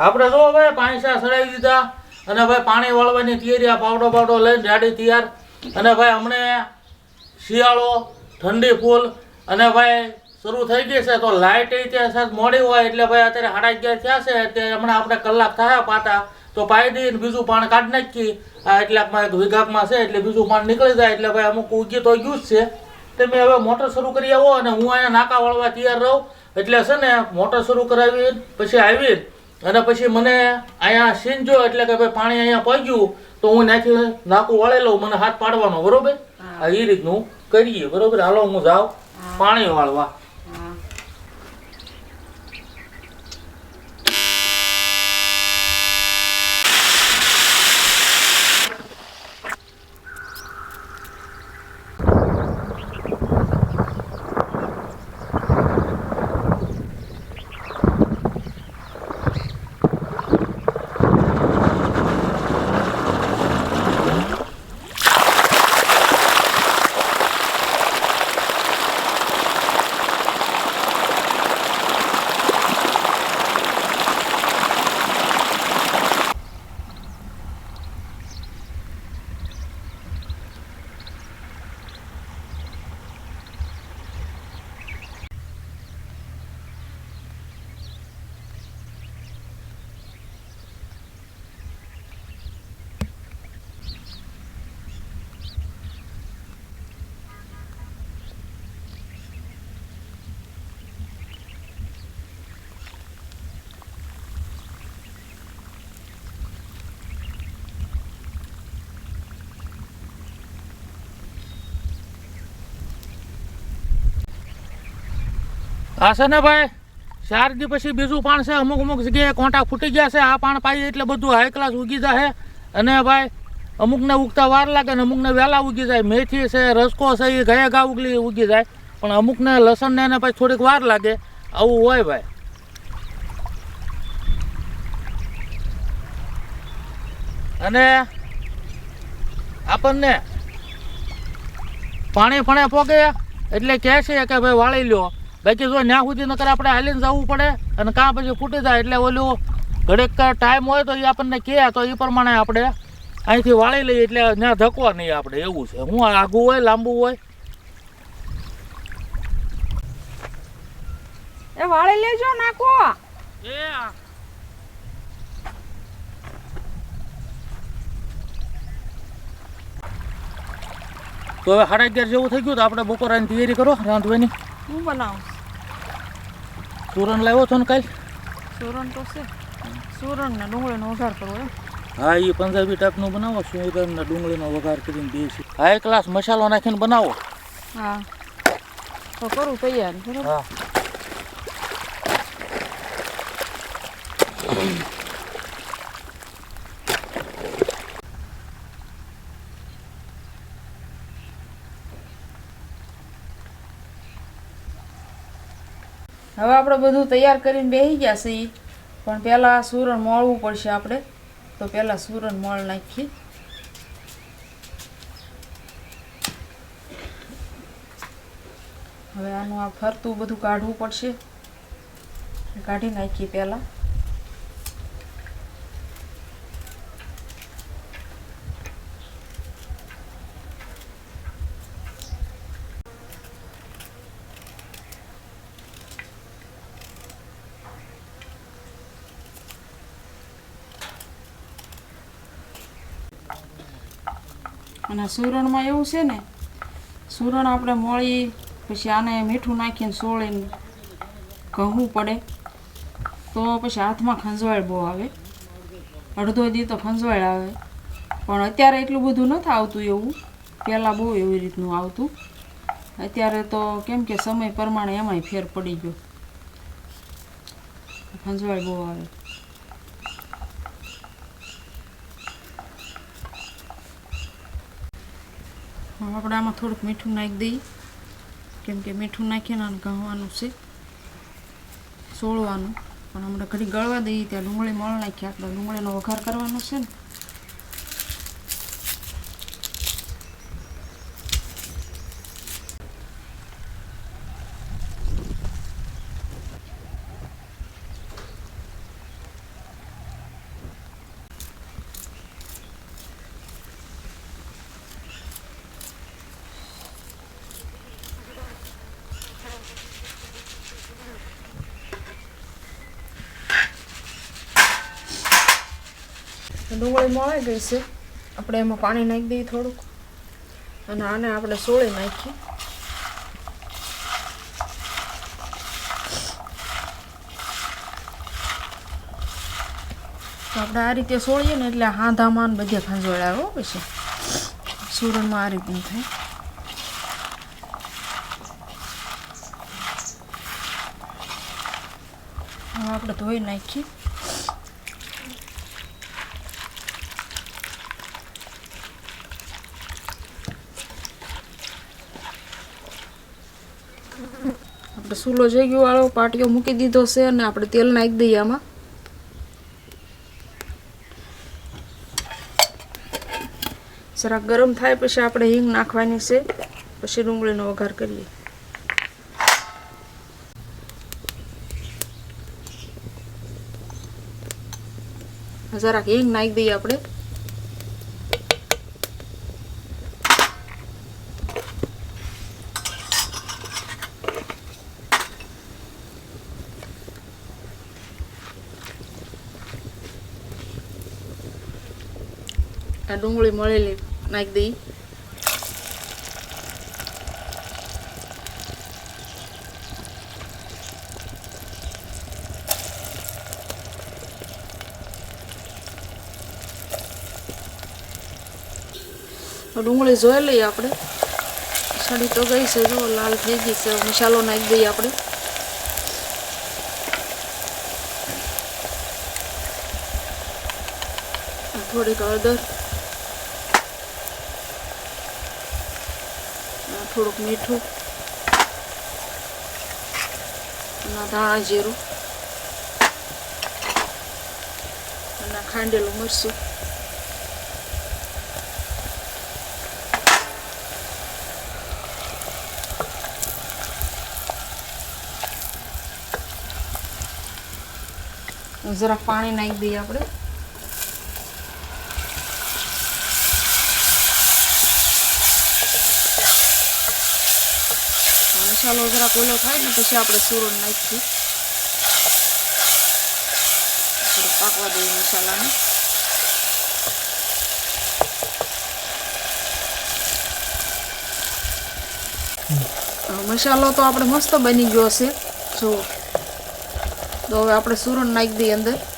આપણે જો ભાઈ પાણી સા સડાવી દીધા? અને ભાઈ પાણી વાળવાની તૈયારી આ પાવડો પાવડો લઈને રેડી તૈયાર. અને ભાઈ હમણે શિયાળો, ઠંડી ફૂલ, અને ભાઈ શરૂ થઈ ગઈ છે તો લાઇટ ત્યાં સાથ મોડી હોય એટલે ભાઈ અત્યારે સાડા અગિયાર થયા છે. તે હમણાં આપણે કલાક થયા પાતા તો પાઈ દઈને બીજું પાણી કાઢી નાખી આ એટલાકમાં એક વિઘાકમાં છે એટલે બીજું પાણી નીકળી જાય એટલે ભાઈ અમુક ઉગી તો ગયું જ છે. તે મેં હવે મોટર શરૂ કરી આવો અને હું અહીંયા નાકા વાળવા તૈયાર રહું. એટલે છે ને મોટર શરૂ કરાવી પછી આવી અને પછી મને અહીંયા સીન જો એટલે કે ભાઈ પાણી અહીંયા પગ્યું તો હું નાખી નાકું વાળેલો લઉં મને હાથ પાડવાનો બરોબર? આ એ રીતનું કરીએ બરોબર? હાલો હું જાઉં પાણી વાળવા. હા છે ને ભાઈ? ચાર દી પછી બીજું પાણ છે, અમુક અમુક જગ્યાએ કોંટા ફૂટી ગયા છે, આ પાણ પાઈ એટલે બધું હાઈ ક્લાસ ઉગી જાય અને ભાઈ, અમુકને ઉગતા વાર લાગે ને અમુકને વહેલા ઉગી જાય. મેથી છે, રસકો છે, એ ગયા ગા ઉગલી ઉગી જાય. પણ અમુકને લસણને એને પછી થોડીક વાર લાગે. આવું હોય ભાઈ. અને આપણને પાણી ફણે પોગે, એટલે કહે છે કે ભાઈ વાળી લ્યો. બાકી જો ત્યાં સુધી નકર આપણે હાલીને જવું પડે અને કાં પછી ફૂટી જાય એટલે ઓલું ઘડીક ટાઈમ હોય તો એ આપણને કહે તો એ પ્રમાણે આપણે અહીંથી વાળી લઈએ એટલે ત્યાં ધકવા નહીં આપણે એવું છે. હું આઘું હોય લાંબુ હોય? એ વાળી લેજો નાખો. એ તો હવે સાડા અગિયાર જેવું થઈ ગયું તો આપણે બપોરાની તૈયારી કરો રાંધવાની. હું બનાવું? સુરણ લાવ્યો છો ને કાલ? સુરણ તો છે. સુરણ ને ડુંગળીનો વઘાર કરવો એમ. હા એ પંજાબી ટાઈપનું બનાવો સુરણ ને ડુંગળીનો વઘાર કરીને દે છે. હાઈ ક્લાસ મસાલો નાખીને બનાવો. હા. તો કરું તૈયાર બરોબર? હા. હવે આપણે બધું તૈયાર કરીને બેસી ગયા છીએ. પણ પહેલાં સુરણ મોળવું પડશે આપણે. તો પહેલાં સુરણ મોળ નાખીએ. હવે આનું આ ફરતું બધું કાઢવું પડશે. કાઢી નાખીએ પહેલાં. અને સુરણમાં એવું છે ને, સુરણ આપણે મોળી, પછી આને મીઠું નાખીને સોળીને કહવું પડે, તો પછી હાથમાં ખંજવાળ બહુ આવે. અડધો દી તો ખંજવાળ આવે. પણ અત્યારે એટલું બધું નથી આવતું એવું. પહેલાં બહુ એવી રીતનું આવતું. અત્યારે તો કેમ કે સમય પ્રમાણે એમાંય ફેર પડી ગયો. ખંજવાળ બહુ આવે. આપણે આમાં થોડુંક મીઠું નાખી દઈએ. કેમ કે મીઠું નાખીને આને ઘવાનું છે. સોળવાનું. પણ હમણાં ઘડી ગળવા દઈએ ત્યાં ડુંગળી મળ નાખીએ આપણે ડુંગળીનો વઘાર કરવાનો છે ને. ડુંગળી મળી ગઈ છે. આપણે એમાં પાણી નાખી દઈએ થોડુંક. અને આને આપણે સોળી નાખીએ. તો આપણે આ રીતે સોળીએ ને એટલે હાંધામાં બધા ખંજોળ્યા હો પછી. સુરણમાં આ રીતનું થાય. આપણે ધોઈ નાખીએ. સૂલો જઈ વાળો પાટીઓ મૂકી દીધો છે અને આપણે તેલ નાખી દઈએ આમાં. જરાક ગરમ થાય પછી આપણે હિંગ નાખવાની છે. પછી ડુંગળીનો વઘાર કરીએ. જરાક હિંગ નાખી દઈએ આપણે. આ ડુંગળી મળેલી નાખી દઈ ડુંગળી જોઈ લઈએ આપણે સાડી તો ગઈ છે જો લાલ થઈ ગઈ છે મસાલો નાખી દઈએ આપણે થોડીક હળદર આ થોડુંક મીઠું. ધાણા જીરું. અને ખાંડેલું મરચું. જરાક પાણી નાખી દઈએ આપણે આ મસાલો જરા ઓલો થાય ને પછી આપણે સુરણ નાખીએ. થોડું પાકવા દઈએ મસાલાને. હવે મસાલો તો આપણે મસ્ત બની ગયો છે. જો, તો હવે આપણે સુરણ નાખી દઈએ અંદર.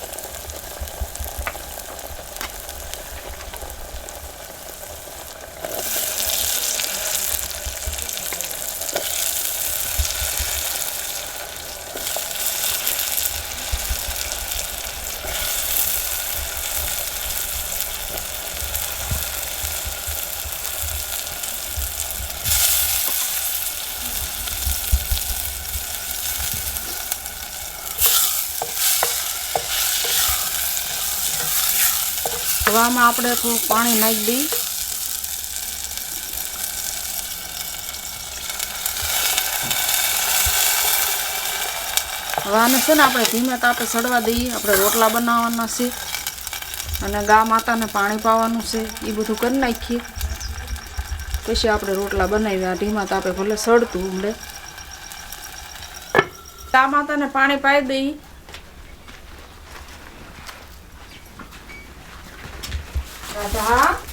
હવે આપણે થોડું પાણી નાખી દઈએ હવે છે ને આપણે ધીમે તાપે સડવા દઈએ. આપણે રોટલા બનાવવાના છે અને ગા માતાને પાણી પાવાનું છે. એ બધું કરી નાખીએ. પછી આપણે રોટલા બનાવ્યા. ધીમા તાપે ભલે સડતું હમણે ગા માતાને પાણી પાઈ દઈએ 大家。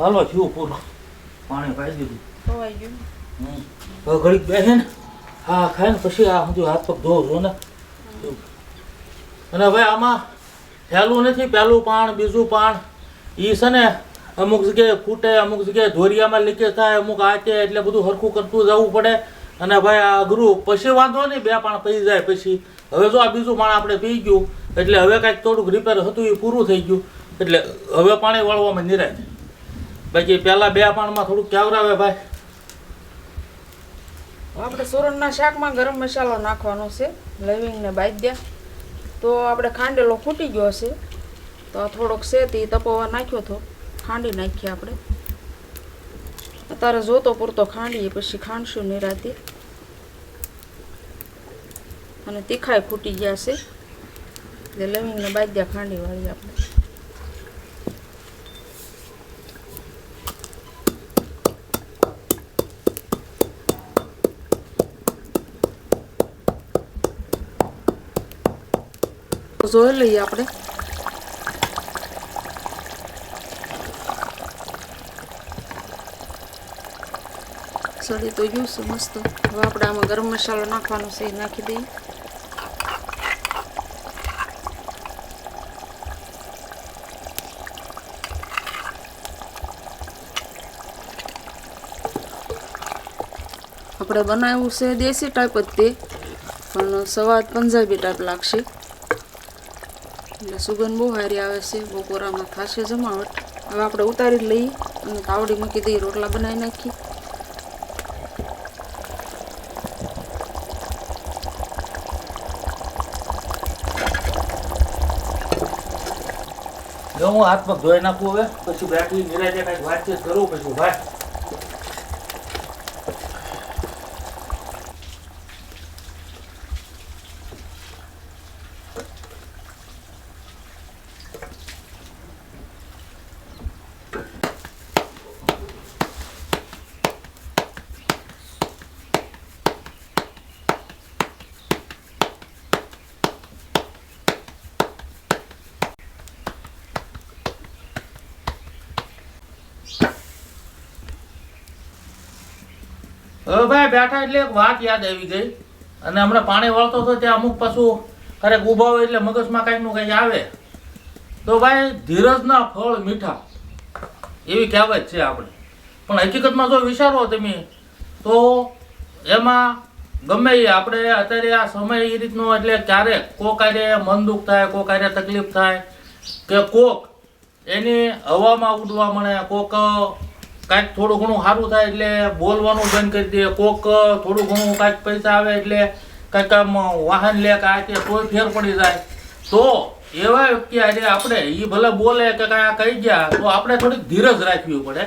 હાલો થયું પૂરું. પાણી પાઈ દીધું. ખવાઈ ગયું. હવે ઘડીક બેસે ને હા ખાય ને પછી આ હું હાથ પગ ધોઉં છું ને. અને હવે આમાં પહેલું નથી પહેલું પાણ બીજું પાણ. એ છે ને અમુક જગ્યાએ ફૂટે અમુક જગ્યાએ ધોરિયામાં લીકેજ થાય અમુક આ તે એટલે બધું સરખું કરતું જવું પડે. અને ભાઈ આ અઘરું પછી વાંધો નહીં બે પાણ પી જાય પછી. હવે જો આ બીજું પાણ આપણે પી ગયું એટલે હવે કાંઈક થોડુંક રિપેર હતું એ પૂરું થઈ ગયું. એટલે હવે પાણી વાળવામાં નિરાય. બાકી પેલા બે પાણમાં થોડુંક કેવરાવે ભાઈ. આપણે સુરણના શાકમાં ગરમ મસાલો નાખવાનો છે લવિંગ ને બાદિયા તો આપણે ખાંડેલો ફૂટી ગયો છે, તો થોડોક શેતી તપોવા નાખ્યો તો ખાંડી નાખીએ આપણે. અત્યારે જોતો પૂરતો ખાંડીએ પછી ખાંડશું નિરાતે. અને તીખાઈ ફૂટી ગયા છે, એટલે લવિંગ ને બાદિયા ખાંડી વાળી આપણે. જોઈ લઈએ આપણે. સળી તો ગયું છે મસ્ત. હવે આપણે આમાં ગરમ મસાલો નાખવાનો છે, એ નાખી દઈએ. આપણે બનાવ્યું છે દેશી ટાઈપ જ તે, પણ સવાદ પંજાબી ટાઈપ લાગશે. એટલે સુગંધ બહુ સારી આવે છે, બપોરામાં ખાશે જમાવટ. હવે આપણે ઉતારી લઈએ અને કાવડી મૂકી દઈએ, રોટલા બનાવી નાખી જો હું હાથમાં ધોઈ નાખું હવે, પછી બેઠી નિરાજે કાંઈક વાતચીત કરું, પછી ભાઈ હવે બેઠા એટલે એક વાત યાદ આવી ગઈ. અને હમણાં પાણી વળતો હતો ત્યાં અમુક પશુ ક્યારેક ઊભા હોય એટલે મગજમાં કંઈકનું કંઈક આવે. તો ભાઈ ધીરજના ફળ મીઠા. એવી કહેવત છે આપણે. પણ હકીકતમાં જો વિચારો તમે, તો એમાં ગમે એ આપણે અત્યારે આ સમય એ રીતનો એટલે ક્યારેક કોક આરે મન દુઃખ થાય, કોક આરે તકલીફ થાય, કે કોક એની હવામાં ઉડવા મળે, કોક કાંઈક થોડું ઘણું સારું થાય એટલે બોલવાનું બંધ કરી દે, કોક થોડું ઘણું કાંઈક પૈસા આવે એટલે કાંઈક આમ વાહન લે કે આ તે તોય ફેર પડી જાય. તો એવા વ્યક્તિ આજે આપણે એ ભલે બોલે કે કાંઈ આ કહી ગયા, તો આપણે થોડીક ધીરજ રાખવી પડે.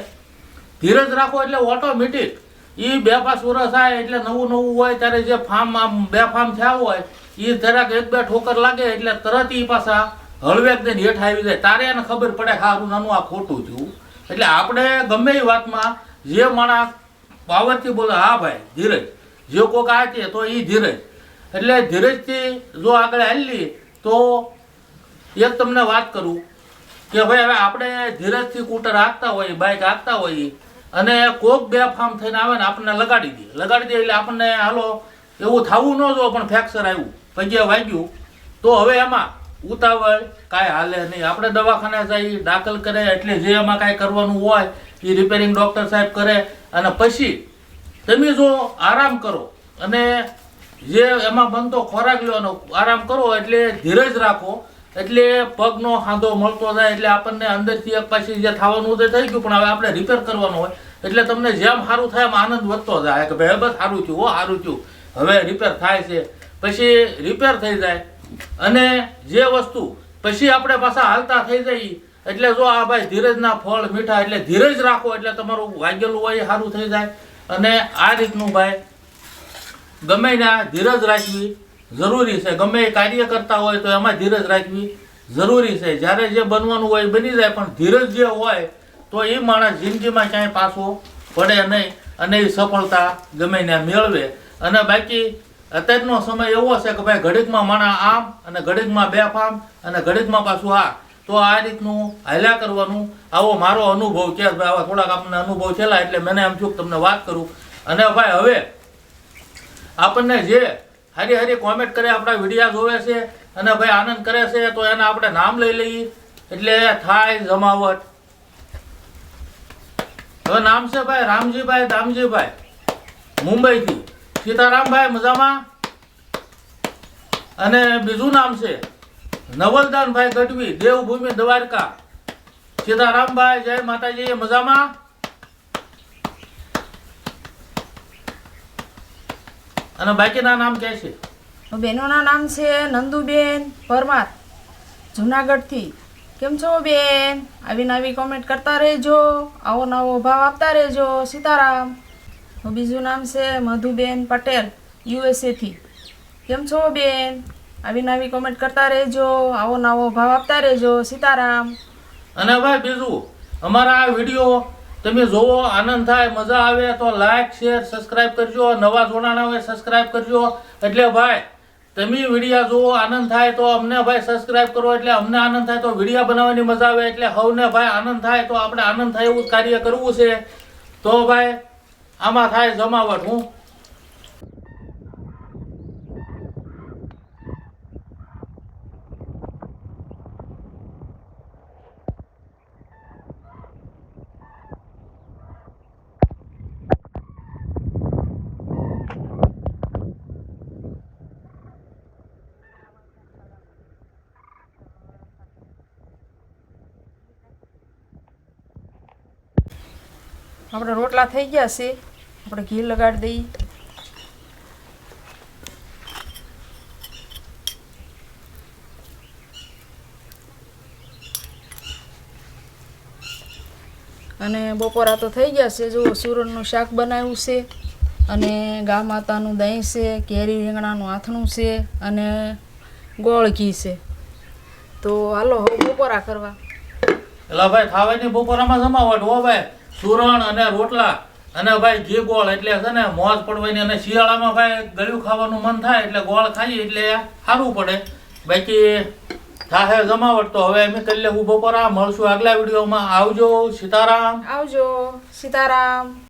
ધીરજ રાખો એટલે ઓટોમેટિક એ બે પાંચ વર્ષ આવે એટલે નવું નવું હોય, ત્યારે જે ફાર્મ આમ, બે ફાર્મ થયા હોય એ જરાક એક બે ઠોકર લાગે એટલે તરત એ પાછા હળવેક દઈને હેઠ આવી જાય. તારે એને ખબર પડે કે સારું નાનું આ ખોટું થયું. એટલે આપણે ગમે એ વાતમાં જે માણસ પાવરથી બોલે, હા ભાઈ, ધીરજ. જે કોક આ છે તો એ ધીરજ. એટલે ધીરજથી જો આગળ હાલી તો એક તમને વાત કરું કે ભાઈ હવે આપણે ધીરજથી સ્કૂટર હાંકતા હોઈએ બાઇક હાંકતા હોઈએ, અને કોક બે ફાર્મ થઈને આવે ને આપણને લગાડી દે. લગાડી દે એટલે આપણને હાલો એવું થવું ન જો પણ ફ્રેક્ચર આવ્યું પગે વાગ્યું. તો હવે એમાં ઉતાવળ, કાંઈ હાલે નહીં. આપણે દવાખાને જઈ દાખલ કરે, એટલે જે એમાં કાંઈ કરવાનું હોય એ રિપેરિંગ ડૉક્ટર સાહેબ કરે. અને પછી તમે જો આરામ કરો, અને જે એમાં બનતો ખોરાક લેવાનો આરામ કરો, એટલે ધીરજ રાખો. એટલે પગનો હાંધો મળતો જાય, એટલે આપણને અંદરથી એક પાછી જે થવાનું તે થઈ ગયું, પણ હવે આપણે રિપેર કરવાનું હોય. એટલે તમને જેમ સારું થાય એમ આનંદ વધતો જાય. કે ભાઈ બસ સારું થયું, હો, સારું થયું. હવે રિપેર થાય છે. પછી રિપેર થઈ જાય. અને જે વસ્તુ પછી આપણે પાછા હાલતા થઈ જઈએ એટલે જો આ ભાઈ ધીરજના ફળ, મીઠા, એટલે ધીરજ રાખો, એટલે તમારું વાગેલું હોય સારું થઈ જાય. અને આ રીતનું ભાઈ, ગમે ત્યાં ધીરજ રાખવી જરૂરી છે. ગમે એ કાર્ય કરતા હોય તો એમાં ધીરજ રાખવી જરૂરી છે. જ્યારે જે બનવાનું હોય બની જાય, પણ ધીરજ જે હોય તો એ માણસ જિંદગીમાં ક્યાંય પાછો પડે નહીં અને એ સફળતા ગમે ત્યાં મેળવે. અને બાકી અત્યારનો સમય એવો છે કે ભાઈ ઘડીકમાં માણા આમ અને ઘડીકમાં બે ફામ અને ઘડીકમાં પાછું આ તો આ રીતનું હાલ્યા કરવાનું. આવો મારો અનુભવ છે. ભાઈ આવા થોડાક આપણને અનુભવ છેલ્લા એટલે મને એમ છું તમને વાત કરું. અને ભાઈ હવે આપણને જે હારી હારી કોમેન્ટ કરે, આપણા વિડીયા જોવે છે અને ભાઈ આનંદ કરે છે, તો એના આપણે નામ લઈ લઈએ. એટલે થાય જમાવટ. હવે નામ છે ભાઈ રામજીભાઈ દામજીભાઈ. મુંબઈથી. સીતારામભાઈ, મજામાં? અને બીજું નામ છે નવલદાનભાઈ ગઢવી, દેવભૂમિ દ્વારકા. સીતારામભાઈ, જય માતાજી, મજામાં? અને બાકીના નામ કે છે? બહેનોના નામ છે નંદુબેન પરમાર, જુનાગઢથી. કેમ છો બેન? આવી નવી કોમેન્ટ કરતા રહેજો, આવો નવો ભાવ આપતા રહેજો, સીતારામ. બીજું નામ છે મધુબેન પટેલ યુએસએથી કેમ છો બેન? આવી નવી કોમેન્ટ કરતા રહેજો, આવો નવો ભાવ આપતા રહેજો. સીતારામ. અને ભાઈ બીજું, અમારા આ વીડિયો તમે જોવો, આનંદ થાય, મજા આવે, તો લાઈક શેર સબસ્ક્રાઇબ કરજો, નવા જોડાણા હોય સબસ્ક્રાઇબ કરજો. એટલે ભાઈ, તમે વિડીયા જોવો, આનંદ થાય, તો અમને ભાઈ સબસ્ક્રાઇબ કરો, એટલે અમને આનંદ થાય, તો વિડીયા બનાવવાની મજા આવે, એટલે હવને ભાઈ આનંદ થાય, તો આપણે આનંદ થાય એવું કાર્ય કરવું છે. તો ભાઈ આમાં થાય જમાવટ હું? આપણે રોટલા થઈ ગયા છે આપણે ઘી લગાડી દઈએ. અને બપોરા તો થઈ ગયા છે. જો સુરણનું શાક બનાવ્યું છે અને ગા માતાનું દહીં છે, કેરી રીંગણાનું આથણું છે અને ગોળ ઘી છે. તો હાલો, હવે બપોરા કરવા. એલા ભાઈ, ખાવાની બપોરામાં જમાવટ હો ભાઈ. સુરણ અને રોટલા. અને ભાઈ જે ગોળ એટલે છે ને, મોજ પડવાની અને શિયાળામાં ભાઈ ગળ્યું ખાવાનું મન થાય એટલે ગોળ ખાઈએ એટલે સારું પડે. બાકી થાહે જમાવટ તો હવે અમે કરી લેવું બપોરા મળશું આગલા વિડીયોમાં. આવજો, સીતારામ. આવજો, સીતારામ.